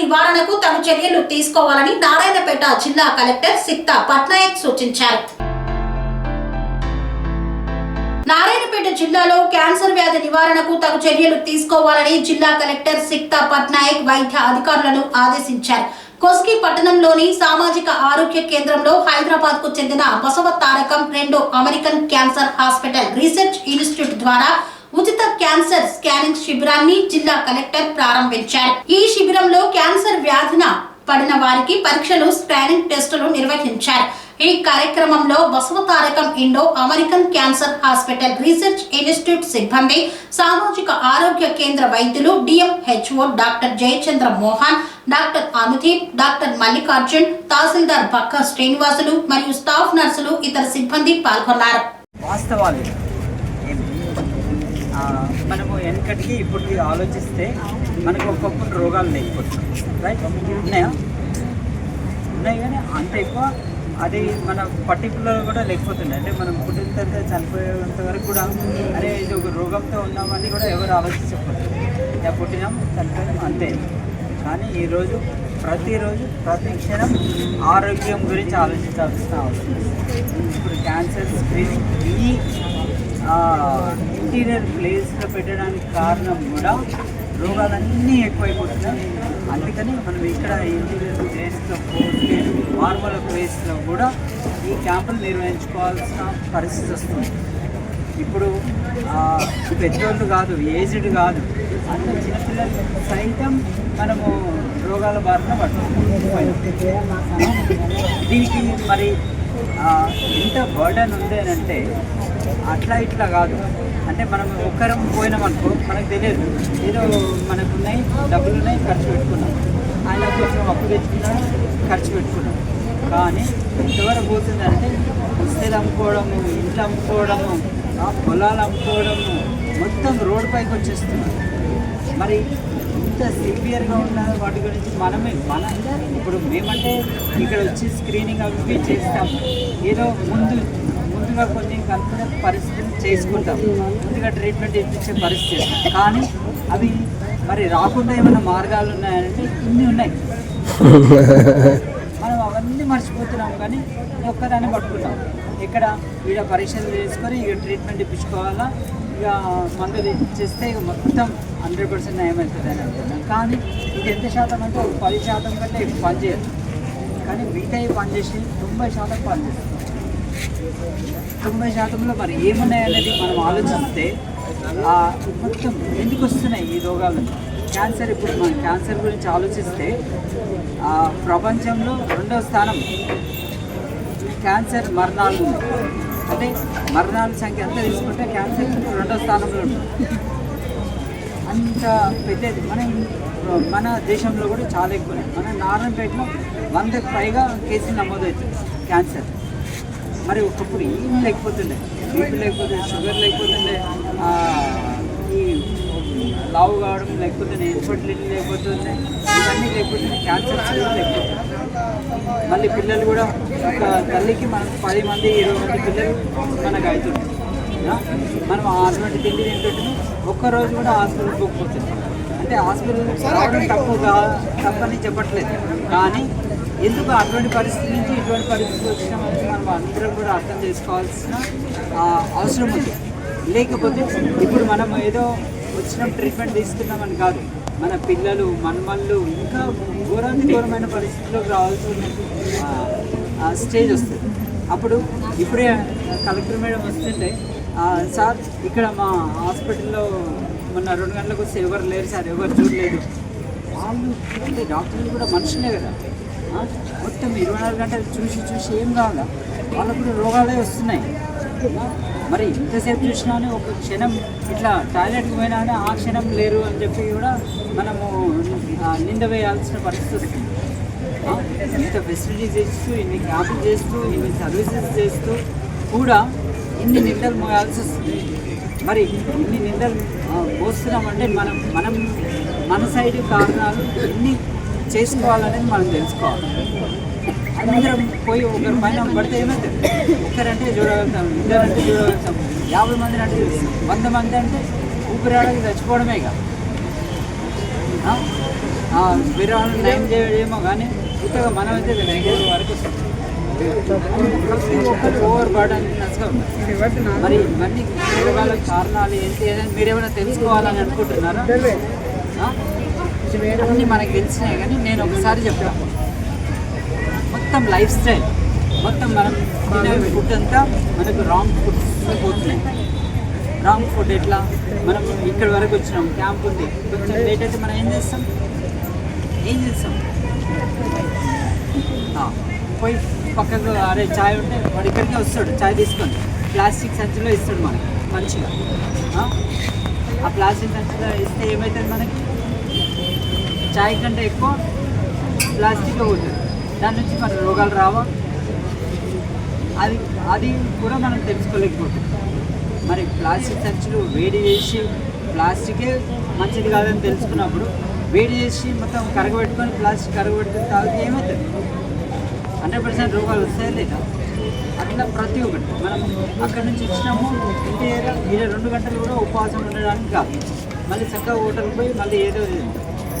నివారణకు తగు చర్యలు తీసుకోవాలని నారాయణపేట జిల్లా కలెక్టర్ సిక్తా పట్నాయక్ సూచించారు. నారాయణపేట జిల్లాలో క్యాన్సర్ వ్యాధి నివారణకు తగు చర్యలు తీసుకోవాలని జిల్లా కలెక్టర్ సిక్తా పట్నాయక్ వైద్య అధికారులను ఆదేశించారు. కొస్కి పట్టణంలోని సామాజిక ఆరోగ్య కేంద్రంలో హైదరాబాద్కు చెందిన బసవ తారకం రెండో American cancer hospital research institute ద్వారా ఉచిత క్యాన్సర్ స్కానింగ్ శిబిరాన్ని జిల్లా కలెక్టర్ ప్రారంభించారు. ఈ శిబిరంలో క్యాన్సర్ వ్యాధిన పడిన వారికి పరీక్షలు స్కానింగ్ టెస్టులు నిర్వహించారు. ఈ కార్యక్రమంలో Basavatarakam Indo American cancer hospital research institute సిబ్బంది సామాజిక ఆరోగ్య కేంద్ర వైద్యులు DMHO doctor Jayachandra Mohan doctor Anudeep doctor Mallikarjun తహసీల్దార్ బక్క శ్రీనివాసులు మరియు స్టాఫ్ నర్సులు ఇతర సిబ్బంది పాల్గొన్నారు. వాస్తవాలు ఏమి? ఆ, ఇక్కడికి ఇప్పుడు ఇప్పటికి ఆలోచిస్తే మనకు ఒక్కొక్క రోగాలు లేకపోతున్నాయి రైట్ ఉన్నాయా? ఉన్నాయి కానీ అంత ఎక్కువ అది మన పర్టికులర్ కూడా లేకపోతుండే. అంటే మనం పుట్టిన తర్వాత చనిపోయేంత వరకు కూడా అరే ఇది ఒక రోగంతో ఉన్నామని కూడా ఎవరు ఆలోచించకపోతుంది ఇక పుట్టినాం చనిపోయినాం అంతే. కానీ ఈరోజు ప్రతిరోజు ప్రతి క్షణం ఆరోగ్యం గురించి ఆలోచించాల్సిన అవసరం. ఇప్పుడు క్యాన్సర్ స్క్రీనింగ్ ఈ ఇంటీరియర్ ప్లేస్లో పెట్టడానికి కారణం కూడా రోగాలన్నీ ఎక్కువైపోతున్నాయి. అందుకని మనం ఇక్కడ ఇంటీరియర్ ప్లేస్లో పోతే నార్మల్ ప్లేస్లో కూడా ఈ క్యాంపులు నిర్వహించుకోవాల్సిన పరిస్థితి వస్తుంది. ఇప్పుడు పెద్దోళ్ళు కాదు ఏజ్డ్ కాదు అంత చిన్నపిల్లలు సైతం మనము రోగాల బారిన పడుతుంది దీనికి మరి ఎంత బర్డన్ ఉంది అంటే అట్లా ఇట్లా కాదు. అంటే మనం ఒక్కరం పోయినామనుకో మనకు తెలియదు. ఏదో మనకు ఉన్నాయి డబ్బులు ఉన్నాయి ఖర్చు పెట్టుకున్నాం. ఆయన కొంచెం అప్పు తెచ్చుకున్నాడు ఖర్చు పెట్టుకున్నాం కానీ ఎంతవరకు పోతుందంటే పుస్తలు అమ్ముకోవడము ఇంట్లో అమ్ముకోవడము ఆ పొలాలు అమ్ముకోవడము మొత్తం రోడ్ పైకి వచ్చేస్తున్నాం. మరి ఇంత సివియర్గా ఉన్న వాటి గురించి మనమే మన ఇప్పుడు మేమంటే ఇక్కడ వచ్చి స్క్రీనింగ్ అవి ఇవి చేస్తాం. ఏదో ముందు ముందుగా కొన్ని కనుక్కునే పరిస్థితిని చేసుకుంటాం. ముందుగా ట్రీట్మెంట్ ఇప్పించే పరిస్థితి. చేస్తాం. కానీ అవి మరి రాకుండా ఏమైనా మార్గాలు ఉన్నాయంటే ఇన్ని ఉన్నాయి. మనం అవన్నీ మర్చిపోతున్నాం కానీ ఒక్కదాన్ని పట్టుకున్నాం ఇక్కడ ఈడ పరీక్షలు చేసుకొని ఇక ట్రీట్మెంట్ ఇప్పించుకోవాలా ఇక మందులు ఇచ్చేస్తే ఇక మొత్తం హండ్రెడ్ పర్సెంట్ నయమవుతుంది అని అనుకున్నాం కానీ ఇది ఎంత శాతం అంటే ఒక పది శాతం కంటే పనిచేయదు కానీ మిగతా పనిచేసి తొంభై శాతం పనిచేస్తుంది తొంభై శాతంలో మరి ఏమున్నాయి అనేది మనం ఆలోచిస్తే ఆ మొత్తం ఎందుకు వస్తున్నాయి ఈ రోగాలు? క్యాన్సర్ ఇప్పుడు మనం క్యాన్సర్ గురించి ఆలోచిస్తే ప్రపంచంలో రెండవ స్థానం క్యాన్సర్ మరణాలు అంటే మరణాల సంఖ్య ఎంత తీసుకుంటే క్యాన్సర్ రెండవ స్థానంలో ఉంటుంది అంత పెద్దది. మన మన దేశంలో కూడా చాలా ఎక్కువ మన నారాయణపేటలో వందకు పైగా కేసులు నమోదవుతుంది క్యాన్సర్. మరి ఒకప్పుడు ఏం లేకపోతుండే. బీపీ లేకపోతే షుగర్ లేకపోతుండే ఈ లావు కావడం లేకపోతే ఇన్ఫర్టిలిటీ లేకపోతుండే ఇవన్నీ లేకపోతుండే క్యాన్సర్ కూడా లేకపోతుంది మళ్ళీ పిల్లలు కూడా ఒక తల్లికి మనకు పది మంది ఇరవై మంది పిల్లలు మనకు అవుతుంది మనం అటువంటి తిండి తింటుంటే ఒక్కరోజు కూడా హాస్పిటల్ పోకపోతుంది అంటే హాస్పిటల్ రావడం తప్పుగా తప్పని చెప్పట్లేదు. కానీ ఎందుకు అటువంటి పరిస్థితి నుంచి ఇటువంటి పరిస్థితి వచ్చినామని మనం అందరం కూడా అర్థం చేసుకోవాల్సిన అవసరం ఉంది. లేకపోతే ఇప్పుడు మనం ఏదో వచ్చిన ట్రీట్మెంట్ తీసుకున్నామని కాదు. మన పిల్లలు మనమళ్ళు ఇంకా ఘోరాన్ని ఘోరమైన పరిస్థితిలోకి రావాల్సిన స్టేజ్ వస్తుంది. అప్పుడు ఇప్పుడే కలెక్టర్ మేడం వస్తుంటే సార్ ఇక్కడ మా హాస్పిటల్లో మొన్న రెండు గంటలకు వస్తే ఎవరు లేరు సార్ ఎవరు చూడలేదు. వాళ్ళు డాక్టర్లు కూడా మనుషులే కదా. మొత్తం ఇరవై నాలుగు గంటలు చూసి చూసి ఏం కావాలా? వాళ్ళకు కూడా రోగాలే వస్తున్నాయి. మరి ఇంతసేపు చూసినా అని ఒక క్షణం ఇట్లా టాయిలెట్కి పోయినా అని ఆ క్షణం లేరు అని చెప్పి కూడా మనము నింద వేయాల్సిన పరిస్థితి వస్తుంది ఇంత ఫెసిలిటీస్ చేస్తూ ఇన్ని క్యాంపులు చేస్తూ ఇన్ని సర్వీసెస్ చేస్తూ కూడా ఇన్ని నిందలు మోయాల్సి వస్తుంది. మరి ఇన్ని నిందలు ఆ, మోస్తున్నామంటే మనం మనం మన సైడ్ కారణాలు ఎన్ని చేసుకోవాలనేది మనం తెలుసుకోవాలి. అందరం పోయి ఒకరి పైన పడితే ఏమవుతుంది ఒక్కరంటే చూడగలుగుతాం ఇద్దరంటే చూడగలుగుతాం. యాభై మంది అంటే వంద మంది అంటే ఊపిరాడకి చచ్చిపోవడమే ఇక. ఆ? నయం చేయడేమో కానీ ఇంతగా మనం అయితే వరకు ఓవర్ బర్డన్స్గా మరి ఇవన్నీ కారణాలు ఏంటి అని మీరేమైనా తెలుసుకోవాలని అనుకుంటున్నారా? అన్నీ మనకి తెలిసినాయి కానీ నేను ఒకసారి చెప్తాను మొత్తం లైఫ్ స్టైల్ మొత్తం మనం ఫుడ్ అంతా మనకు రాంగ్ ఫుడ్ పోతున్నాయి. రాంగ్ ఫుడ్ ఎట్లా? మనం ఇక్కడ వరకు వచ్చినాం క్యాంప్ ఉంది. కొంచెం లేట్ అయితే మనం ఏం చేస్తాం? ఏం చేస్తాం? పోయి పక్కకు అరే చాయ్ ఉంటే వాడు ఇక్కడికే వస్తాడు చాయ్ తీసుకొని. ప్లాస్టిక్ సంచిలో ఇస్తాడు మనకి మంచిగా. ఆ? ఆ ప్లాస్టిక్ సంచిలో ఇస్తే ఏమవుతుంది మనకి? చాయ్ కంటే ఎక్కువ ప్లాస్టిక్ పోతుంది దాని నుంచి మన రోగాలు రావా? అది అది కూడా మనం తెలుసుకోలేకపోతుంది మరి ప్లాస్టిక్ సంచులు వేడి చేసి ప్లాస్టికే మంచిది కాదని తెలుసుకున్నప్పుడు వేడి చేసి మొత్తం కరగబెట్టుకొని ప్లాస్టిక్ కరగబెట్టుకొని తాగితే ఏమవుతుంది? హండ్రెడ్ పర్సెంట్ రోగాలు వస్తాయి లేదా? అట్లా ప్రతి ఒక్కటి. మనం అక్కడి నుంచి వచ్చినాము ఇంటి ఇరవై రెండు గంటలు కూడా ఉపవాసం ఉండడానికి కాదు. మళ్ళీ చక్కగా హోటల్కి పోయి మళ్ళీ ఏదో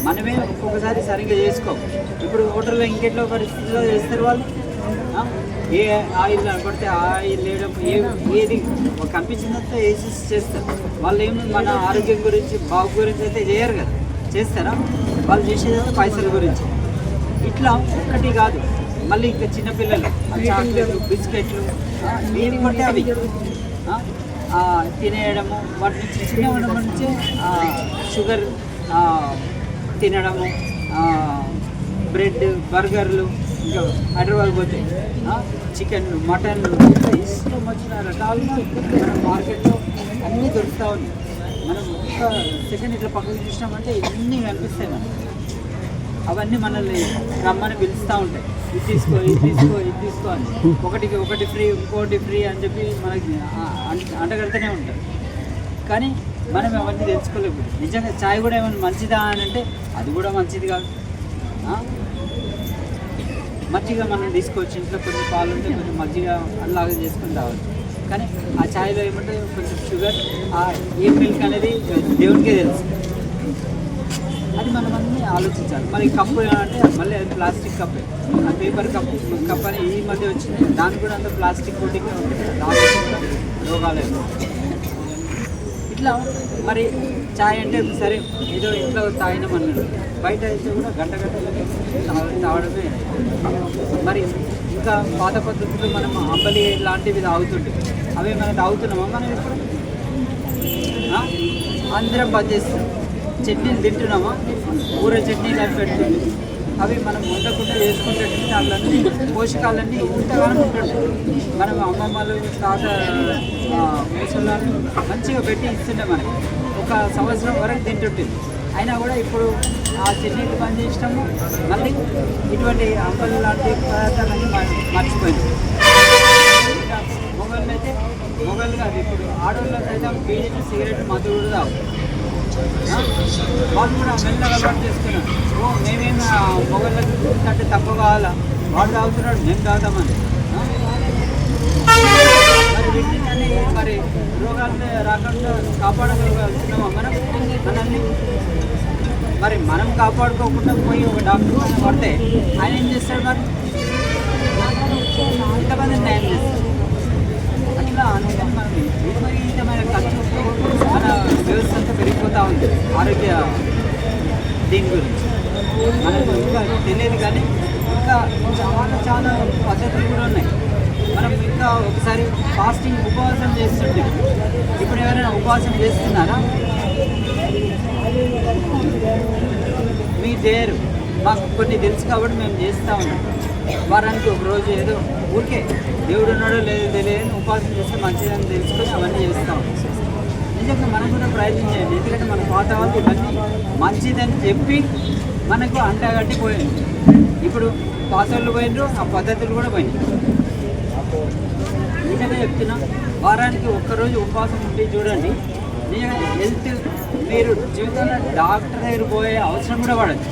మనమే ఒక్కొక్కసారి సరిగ్గా చేసుకోం. ఇప్పుడు హోటల్లో ఇంకెట్లో పరిస్థితిలో చేస్తారు వాళ్ళు? ఆ? ఏ ఆయిల్ పడితే ఆ ఆయిల్ వేయడం ఏ ఏది కనిపించినంత వేసి చేస్తారు. వాళ్ళు ఏమి మన ఆరోగ్యం గురించి బాగు గురించి అయితే చేయరు కదా. చేస్తారా? వాళ్ళు చేసేది పైసల గురించి. ఇట్లా ఒక్కటి కాదు. మళ్ళీ ఇంకా చిన్నపిల్లలు చాక్లెట్లు బిస్కెట్లు ఆ, కొంటే అవి. తినేయడము వాటి నుంచి చిన్న నుంచి షుగర్ తినడము బ్రెడ్ బర్గర్లు ఇంకా హైదరాబాద్ పోతే చికెన్ చికెన్లు మటన్లు ఇష్టం వచ్చిన రకాలు మన మార్కెట్లో అన్నీ దొరుకుతూ ఉన్నాయి. మనం ఒక్క సెకండ్ ఇట్లా పక్కకు చూసినామంటే ఇవన్నీ కనిపిస్తాయి మనకి. అవన్నీ మనల్ని రమ్మని పిలుస్తూ ఉంటాయి. ఇది తీసుకో ఇది తీసుకో ఇది తీసుకో అని. ఒకటికి ఒకటి ఫ్రీ ఇంకోటి ఫ్రీ అని చెప్పి మనకి అంట- అంటగడుతూనే ఉంటాయి కానీ మనం అవన్నీ తెలుసుకోలేము. నిజంగా చాయ్ కూడా ఏమైనా మంచిదా అని అంటే అది కూడా మంచిది కాదు. మజ్జిగ మనం తీసుకోవచ్చు ఇంట్లో కొంచెం పాలు ఉంటే కొంచెం మజ్జిగ అలాగే చేసుకొని రావచ్చు కానీ ఆ చాయ్లో ఏమంటే కొంచెం షుగర్ ఆ ఏ మిల్క్ అనేది దేవునికే తెలుసు. అది మనం అన్ని ఆలోచించాలి. మరి కప్పు అంటే మళ్ళీ అది ప్లాస్టిక్ కప్పే. ఆ పేపర్ కప్పు కప్ అని ఈ మధ్య వచ్చింది. దానికి కూడా అంత ప్లాస్టిక్ కోటింగ్ ఉంటుంది దాని రోగాలు ఇట్లా మరి చాయ్ అంటే సరే ఏదో ఇంట్లో తాగినాం అన్నాడు బయట అయితే కూడా గంట గంటలకి తాగడమే మరి ఇంకా పాత పద్ధతులు మనం అంబలి లాంటివి తాగుతుంటే అవి మనం తాగుతున్నామా మనం ఇప్పుడు? అందరం బంద్ చట్నీలు తింటున్నామా? కూర చట్నీలు అవి పెడుతుంది. అవి మనం ఉండకుండా వేసుకున్నట్టు దాంట్లన్నీ పోషకాలన్నీ ఇంతగానో ఉంటాయి మనం అమ్మమ్మలు తాత ఆ, మంచిగా పెట్టి ఇస్తుండే మనకి. ఒక సంవత్సరం వరకు తింటుంటుంది అయినా కూడా ఇప్పుడు ఆ చట్నీలు పని చేసినాము మళ్ళీ ఇటువంటి అంపలు లాంటి పదార్థాలన్నీ మర్చిపోయింది మర్చిపోయినాం. మొగళ్ళు అయితే మొగళ్ళు కాదు ఇప్పుడు ఆడవాళ్ళు అయితే బీడీ సిగరెట్ మధు కూడా తాగు వాళ్ళు కూడా మెల్లగా అలవాటు చేసుకున్నారు ఓ మేమేం మొగళ్ళకి అంటే తక్కువ కావాలా? వాడు తాగుతున్నాడు మేము తాగుతామని. మరి వీటిని మరి రోగాలు రాకుండా కాపాడగలుగుతున్నామా మనం మనల్ని మరి మనం కాపాడుకోకుండా పోయి ఒక డాక్టర్ పైన పడితే ఆయన ఏం చేస్తాడు మరి? ఎంతమంది న్యాయం అట్లా అనుకుంటే మనం విపరీతమైన కష్టం అంతా ఉంది. ఆరోగ్య దీని గురించి. మనకు ఇంకా తెలియదు కానీ ఇంకా చాలా చాలా పద్ధతులు కూడా ఉన్నాయి. మనం ఇంకా ఒకసారి ఫాస్టింగ్ ఉపవాసం చేస్తుంటే ఇప్పుడు ఎవరైనా ఉపవాసం చేస్తున్నారా? మీ చేయరు మాకు కొన్ని తెలుసు కాబట్టి మేము చేస్తూ ఉన్నాం. వారానికి ఒక రోజు ఏదో ఊరికే దేవుడు ఉన్నాడో లేదో తెలియదు ఉపవాసం చేస్తే మంచిదని తెలుసుకొని అవన్నీ చేస్తూ ఉంటాం నిజంగా మనం కూడా ప్రయత్నించేది. ఎందుకంటే మన పాత వాళ్ళు ఇవన్నీ మంచిదని చెప్పి మనకు అంటగట్టి పోయింది. ఇప్పుడు పాత వాళ్ళు ఆ పద్ధతులు కూడా పోయినాయి. నిజంగా చెప్తున్నా వారానికి ఒక్కరోజు ఉపవాసం ఉంటే చూడండి. నిజంగా హెల్త్ మీరు జీవితంలో డాక్టర్ దగ్గర పోయే అవసరం కూడా పడదు.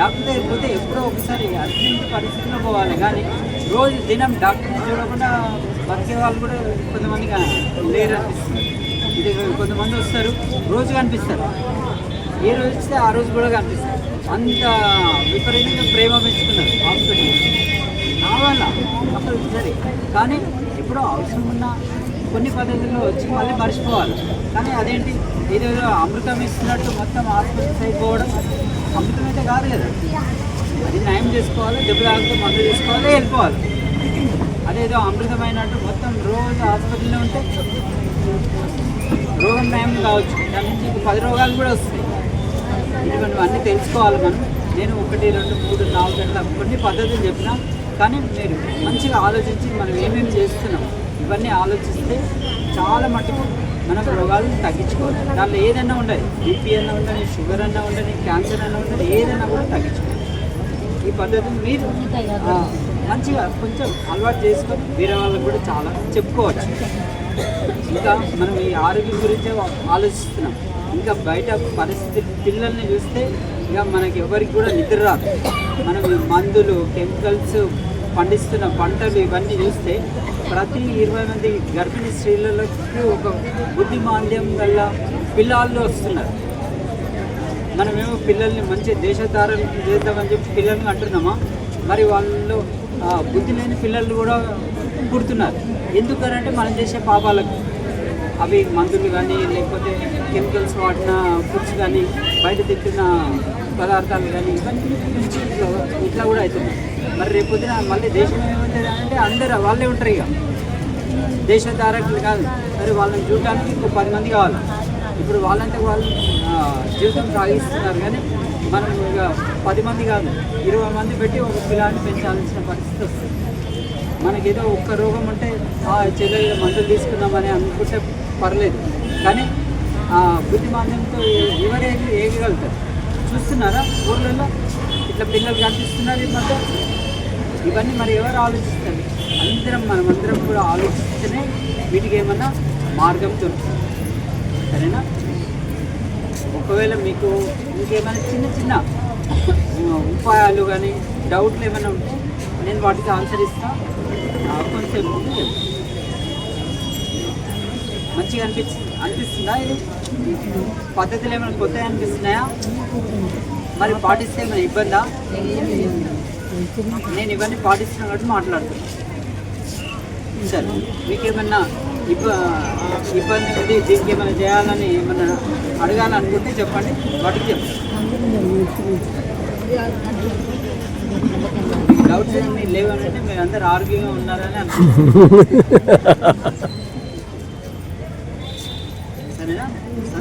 డాక్టర్ దగ్గర పోతే ఎప్పుడో ఒకసారి అర్జెంట్ పరిస్థితిలో పోవాలి. కానీ రోజు దినం డాక్టర్ చూడకుండా బతికే వాళ్ళు కూడా కొంతమంది లేరు అనిపిస్తుంది ఇది కొంతమంది వస్తారు రోజు కనిపిస్తారు. ఏ రోజు వస్తే ఆ రోజు కూడా కనిపిస్తారు. అంత విపరీతంగా ప్రేమ పెంచుకున్నారు హాస్పిటల్. నా వల్ల అసలు సరే. కానీ ఎప్పుడో అవసరం ఉన్న కొన్ని పద్ధతుల్లో వచ్చి మళ్ళీ మర్చిపోవాలి. కానీ అదేంటి? ఏదేదో అమృతం ఇస్తున్నట్టు మొత్తం హాస్పిటల్స్ అయిపోవడం అమృతం అయితే కాదు కదా. అది నయం చేసుకోవాలి దెబ్బ తాగుతూ మందు తీసుకోవాలి వెళ్ళిపోవాలి. అదేదో అమృతమైనట్టు మొత్తం రోజు హాస్పిటల్లో ఉంటే రోగం నయం కావచ్చు. దాని నుంచి పది రోగాలు కూడా వస్తాయి. ఇటువంటి అన్నీ తెలుసుకోవాలి మనం. నేను ఒకటి రెండు మూడు నాలుగు గంటల కొన్ని పద్ధతులు చెప్పినా కానీ మీరు మంచిగా ఆలోచించి మనం ఏమేమి చేస్తున్నాం ఇవన్నీ ఆలోచిస్తే చాలా మటుకు మన రోగాలు తగ్గించుకోవాలి దాంట్లో ఏదైనా ఉండదు బీపీ అన్నా ఉండని షుగర్ అన్నా ఉండని క్యాన్సర్ అన్నా ఉండని ఏదైనా కూడా తగ్గించుకోవచ్చు. ఈ పద్ధతిని మీరు మంచిగా కొంచెం అలవాటు చేసుకొని వేరే వాళ్ళకి కూడా చాలా చెప్పుకోవచ్చు. ఇంకా మనం ఈ ఆరోగ్యం గురించే ఆలోచిస్తున్నాం. ఇంకా బయట పరిస్థితి పిల్లల్ని చూస్తే ఇక మనకి ఎవరికి కూడా నిద్ర రాదు. మనం మందులు కెమికల్స్ పండిస్తున్న పంటలు ఇవన్నీ చూస్తే ప్రతి ఇరవై మంది గర్భిణీ స్త్రీలకి ఒక బుద్ధి మాంద్యం గల పిల్లలు వస్తున్నారు. మనమేమో పిల్లల్ని మంచి దేశధారణ చేద్దామని చెప్పి పిల్లల్ని అంటున్నామా? మరి వాళ్ళు బుద్ధి లేని పిల్లలు కూడా పుడుతున్నారు. ఎందుకనంటే మనం చేసే పాపాలకు. అవి మందులు కానీ లేకపోతే కెమికల్స్ వాడిన ఫుడ్స్ కానీ బయట తింటున్న పదార్థాలు కానీ ఇవన్నీ నుంచి ఇట్లా ఇట్లా కూడా అవుతున్నాయి. మరి రేపొద్దున మళ్ళీ దేశం ఏమవుతుంది అంటే అందరు వాళ్ళే ఉంటారు ఇక. దేశధారకులు కాదు. మరి వాళ్ళని చూడటానికి ఇంకో పది మంది కావాలి. ఇప్పుడు వాళ్ళంటే వాళ్ళు జీవితం సాగిస్తున్నారు కానీ మనం ఇక పది మంది కాదు. ఇరవై మంది పెట్టి ఒక పిల్లాన్ని పెంచాల్సిన పరిస్థితి వస్తుంది. మనకేదో ఒక్క రోగం ఉంటే ఆ చెల్లెలు మందులు తీసుకుందామని అనుకుంటే పర్లేదు. కానీ ఆ బుద్ధిమాంద్యంతో ఎవరు ఏగలుగుతారు చూస్తున్నారా ఊర్లలో? ఇట్లా పిల్లలు కనిపిస్తున్నారు ఈ మధ్య ఇవన్నీ మరి ఎవరు ఆలోచిస్తారు? అందరం మనం అందరం కూడా ఆలోచిస్తేనే వీటికి ఏమన్నా మార్గం దొరుకుతుంది. సరేనా? ఒకవేళ మీకు ఇంకేమైనా చిన్న చిన్న ఉపాయాలు కానీ డౌట్లు ఏమైనా ఉంటే నేను వాటికి ఆన్సర్ ఇస్తాను కొంచెం మంచిగా అనిపించింది అనిపిస్తుందా ఇది? పద్ధతులు ఏమైనా కొత్తగా అనిపిస్తున్నాయా? మరి పాటిస్తే ఏమైనా ఇబ్బందా? నేను ఇవన్నీ పాటిస్తున్నా కాబట్టి మాట్లాడుతున్నాను సరే మీకేమన్నా ఇబ్బ ఇబ్బంది ఉంది దీనికి ఏమైనా చేయాలని ఏమన్నా అడగాలనుకుంటే చెప్పండి. వాటికి చెప్పండి డౌట్స్ ఏమి లేవనంటే మీరు అందరు ఆరోగ్యంగా ఉన్నారని అనుకుంటున్నాను సరేనా